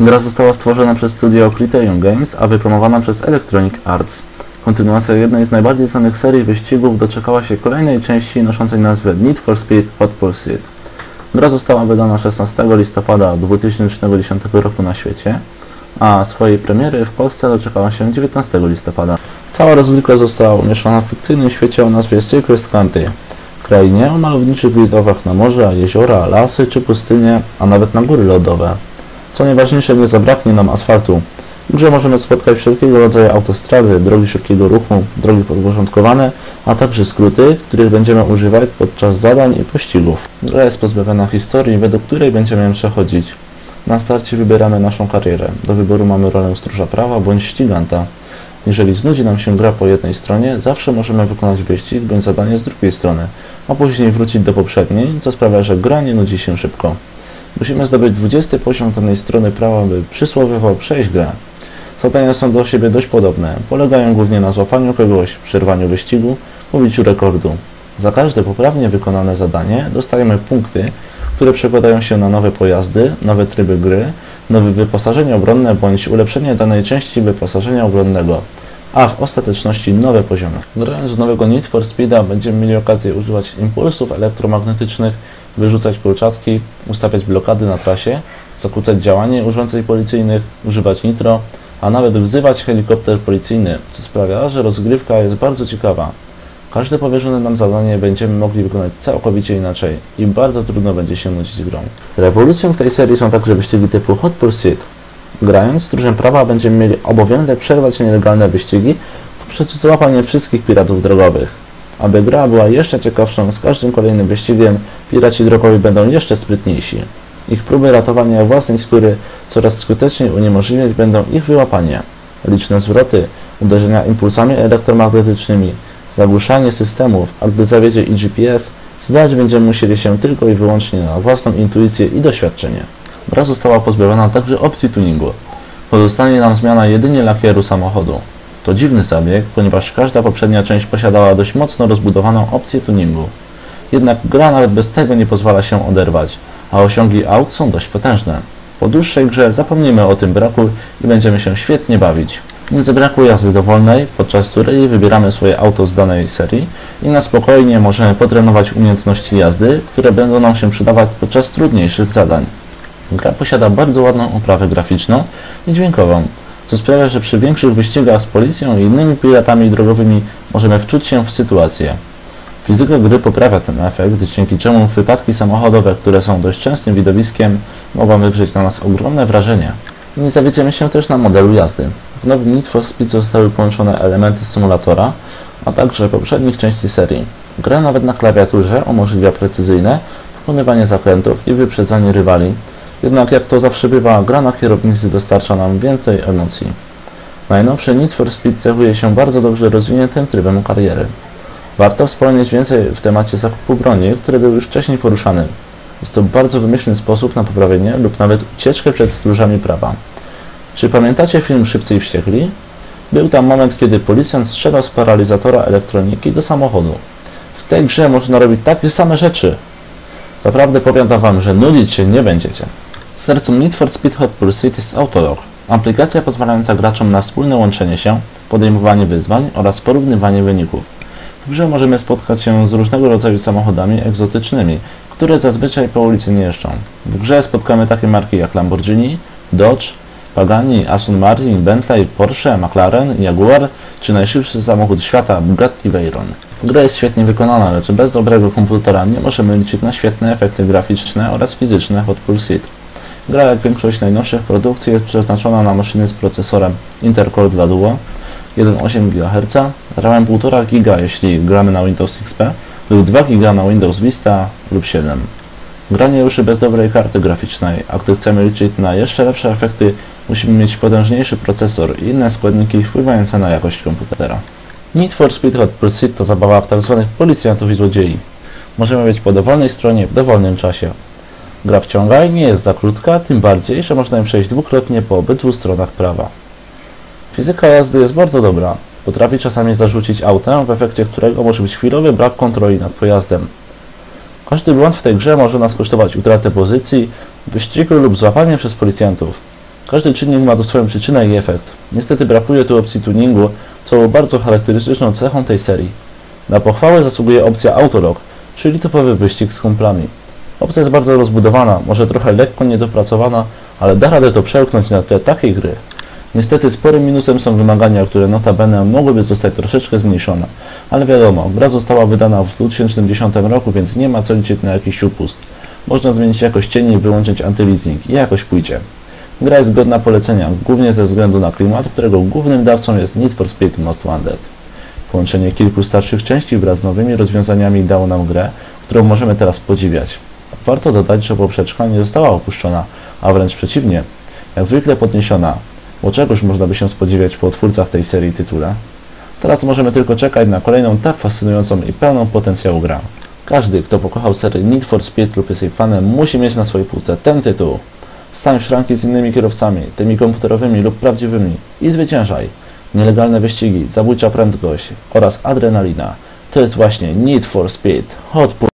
Gra została stworzona przez studio Criterion Games, a wypromowana przez Electronic Arts. Kontynuacja jednej z najbardziej znanych serii wyścigów doczekała się kolejnej części noszącej nazwę Need for Speed Hot Pursuit. Gra została wydana 16 listopada 2010 roku na świecie, a swojej premiery w Polsce doczekała się 19 listopada. Cała rozgrywka została umieszczona w fikcyjnym świecie o nazwie Secret Country, krainie o malowniczych widokach na morza, jeziora, lasy czy pustynie, a nawet na góry lodowe. Co najważniejsze, nie zabraknie nam asfaltu. W grze możemy spotkać wszelkiego rodzaju autostrady, drogi szybkiego ruchu, drogi podporządkowane, a także skróty, których będziemy używać podczas zadań i pościgów. Gra jest pozbawiona historii, według której będziemy ją przechodzić. Na starcie wybieramy naszą karierę. Do wyboru mamy rolę stróża prawa bądź ściganta. Jeżeli znudzi nam się gra po jednej stronie, zawsze możemy wykonać wyścig bądź zadanie z drugiej strony, a później wrócić do poprzedniej, co sprawia, że gra nie nudzi się szybko. Musimy zdobyć 20 poziom danej strony prawa, by przysłowiowo przejść grę. Zadania są do siebie dość podobne. Polegają głównie na złapaniu kogoś, przerwaniu wyścigu, pobiciu rekordu. Za każde poprawnie wykonane zadanie dostajemy punkty, które przekładają się na nowe pojazdy, nowe tryby gry, nowe wyposażenie obronne bądź ulepszenie danej części wyposażenia obronnego, a w ostateczności nowe poziomy. Grając w nowego Need for Speeda będziemy mieli okazję używać impulsów elektromagnetycznych, wyrzucać kolczatki, ustawiać blokady na trasie, zakłócać działanie urządzeń policyjnych, używać nitro, a nawet wzywać helikopter policyjny, co sprawia, że rozgrywka jest bardzo ciekawa. Każde powierzone nam zadanie będziemy mogli wykonać całkowicie inaczej i bardzo trudno będzie się nudzić grą. Rewolucją w tej serii są także wyścigi typu Hot Pursuit. Grając stróżem prawa będziemy mieli obowiązek przerwać nielegalne wyścigi poprzez złapanie wszystkich piratów drogowych. Aby gra była jeszcze ciekawszą, z każdym kolejnym wyścigiem piraci drogowi będą jeszcze sprytniejsi. Ich próby ratowania własnej skóry coraz skuteczniej uniemożliwiać będą ich wyłapanie. Liczne zwroty, uderzenia impulsami elektromagnetycznymi, zagłuszanie systemów, a gdy zawiedzie i GPS, zdać będziemy musieli się tylko i wyłącznie na własną intuicję i doświadczenie. Gra została pozbawiona także opcji tuningu. Pozostanie nam zmiana jedynie lakieru samochodu. To dziwny zabieg, ponieważ każda poprzednia część posiadała dość mocno rozbudowaną opcję tuningu. Jednak gra nawet bez tego nie pozwala się oderwać, a osiągi aut są dość potężne. Po dłuższej grze zapomnimy o tym braku i będziemy się świetnie bawić. Nie zabrakło jazdy dowolnej, podczas której wybieramy swoje auto z danej serii i na spokojnie możemy potrenować umiejętności jazdy, które będą nam się przydawać podczas trudniejszych zadań. Gra posiada bardzo ładną oprawę graficzną i dźwiękową, co sprawia, że przy większych wyścigach z policją i innymi piratami drogowymi możemy wczuć się w sytuację. Fizyka gry poprawia ten efekt, dzięki czemu wypadki samochodowe, które są dość częstym widowiskiem, mogą wywrzeć na nas ogromne wrażenie. Nie zawiedziemy się też na modelu jazdy. W nowym Need for Speed zostały połączone elementy symulatora, a także poprzednich części serii. Gra nawet na klawiaturze umożliwia precyzyjne pokonywanie zakrętów i wyprzedzanie rywali, jednak jak to zawsze bywa, gra na kierownicy dostarcza nam więcej emocji. Najnowszy Need for Speed cechuje się bardzo dobrze rozwiniętym trybem kariery. Warto wspomnieć więcej w temacie zakupu broni, który był już wcześniej poruszany. Jest to bardzo wymyślny sposób na poprawienie lub nawet ucieczkę przed stróżami prawa. Czy pamiętacie film Szybcy i Wściekli? Był tam moment, kiedy policjant strzelał z paralizatora elektroniki do samochodu. W tej grze można robić takie same rzeczy. Zaprawdę powiadam Wam, że nudzić się nie będziecie. Sercem Need for Speed Hot Pursuit jest Autolog, aplikacja pozwalająca graczom na wspólne łączenie się, podejmowanie wyzwań oraz porównywanie wyników. W grze możemy spotkać się z różnego rodzaju samochodami egzotycznymi, które zazwyczaj po ulicy nie jeżdżą. W grze spotkamy takie marki jak Lamborghini, Dodge, Pagani, Aston Martin, Bentley, Porsche, McLaren, Jaguar czy najszybszy samochód świata Bugatti Veyron. Gra jest świetnie wykonana, lecz bez dobrego komputera nie możemy liczyć na świetne efekty graficzne oraz fizyczne Hot Pursuit. Gra jak większość najnowszych produkcji jest przeznaczona na maszyny z procesorem Intercore 2 Duo, 1,8 GHz, RAMem 1,5 GB jeśli gramy na Windows XP lub 2 GB na Windows Vista lub 7. Gra nie ruszy bez dobrej karty graficznej, a gdy chcemy liczyć na jeszcze lepsze efekty, musimy mieć potężniejszy procesor i inne składniki wpływające na jakość komputera. Need for Speed Hot Pursuit to zabawa w tzw. policjantów i złodziei. Możemy być po dowolnej stronie w dowolnym czasie. Gra wciąga i nie jest za krótka, tym bardziej, że można ją przejść dwukrotnie po obydwu stronach prawa. Fizyka jazdy jest bardzo dobra. Potrafi czasami zarzucić autem, w efekcie którego może być chwilowy brak kontroli nad pojazdem. Każdy błąd w tej grze może nas kosztować utratę pozycji, wyścigu lub złapanie przez policjantów. Każdy czynnik ma tu swoją przyczynę i efekt. Niestety brakuje tu opcji tuningu, co było bardzo charakterystyczną cechą tej serii. Na pochwałę zasługuje opcja Autolog, czyli typowy wyścig z kumplami. Opcja jest bardzo rozbudowana, może trochę lekko niedopracowana, ale da radę to przełknąć na tle takiej gry. Niestety sporym minusem są wymagania, które notabene mogłyby zostać troszeczkę zmniejszone. Ale wiadomo, gra została wydana w 2010 roku, więc nie ma co liczyć na jakiś upust. Można zmienić jakość cieni i wyłączyć antyleasing i jakoś pójdzie. Gra jest godna polecenia, głównie ze względu na klimat, którego głównym dawcą jest Need for Speed Most Wanted. Połączenie kilku starszych części wraz z nowymi rozwiązaniami dało nam grę, którą możemy teraz podziwiać. Warto dodać, że poprzeczka nie została opuszczona, a wręcz przeciwnie, jak zwykle podniesiona, bo czegoż można by się spodziewać po twórcach tej serii tytule? Teraz możemy tylko czekać na kolejną tak fascynującą i pełną potencjału grę. Każdy, kto pokochał serię Need for Speed lub jest jej fanem, musi mieć na swojej półce ten tytuł. Stań w szranki z innymi kierowcami, tymi komputerowymi lub prawdziwymi i zwyciężaj. Nielegalne wyścigi, zabójcza prędkość oraz adrenalina. To jest właśnie Need for Speed Hot.